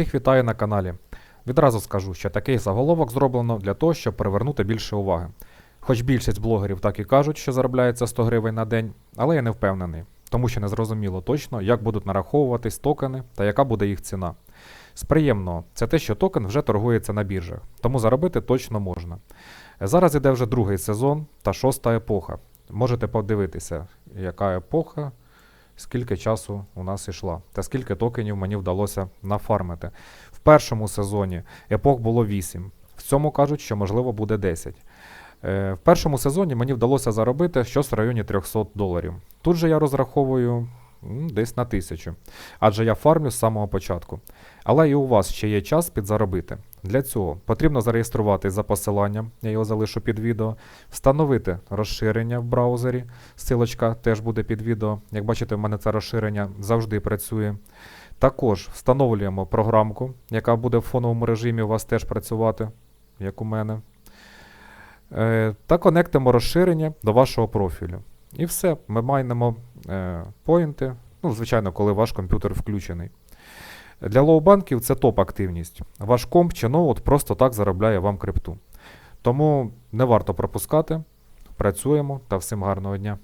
Всіх вітаю на каналі. Відразу скажу, що такий заголовок зроблено для того, щоб привернути більше уваги. Хоч більшість блогерів так і кажуть, що заробляється 100 гривень на день, але я не впевнений, тому що не зрозуміло точно, як будуть нараховуватись токени та яка буде їх ціна. З приємного, це те, що токен вже торгується на біржах, тому заробити точно можна. Зараз іде вже другий сезон та шоста епоха. Можете подивитися, яка епоха, скільки часу у нас ішла, та скільки токенів мені вдалося нафармити. В першому сезоні епох було 8, в цьому кажуть, що можливо буде 10. Е, В першому сезоні мені вдалося заробити щось в районі 300 доларів. Тут же я розраховую десь на тисячу, адже я фармлю з самого початку. Але і у вас ще є час підзаробити. Для цього потрібно зареєструватись за посиланням, я його залишу під відео, встановити розширення в браузері. Силочка теж буде під відео. Як бачите, в мене це розширення завжди працює. Також встановлюємо програмку, яка буде в фоновому режимі у вас теж працювати, як у мене. Е, та конектимо розширення до вашого профілю. І все, ми майнемо е, поінти, ну, звичайно, коли ваш комп'ютер включений. Для лоу-банків це топ-активність. Ваш комп чи ноут просто так заробляє вам крипту. Тому не варто пропускати. Працюємо та всім гарного дня.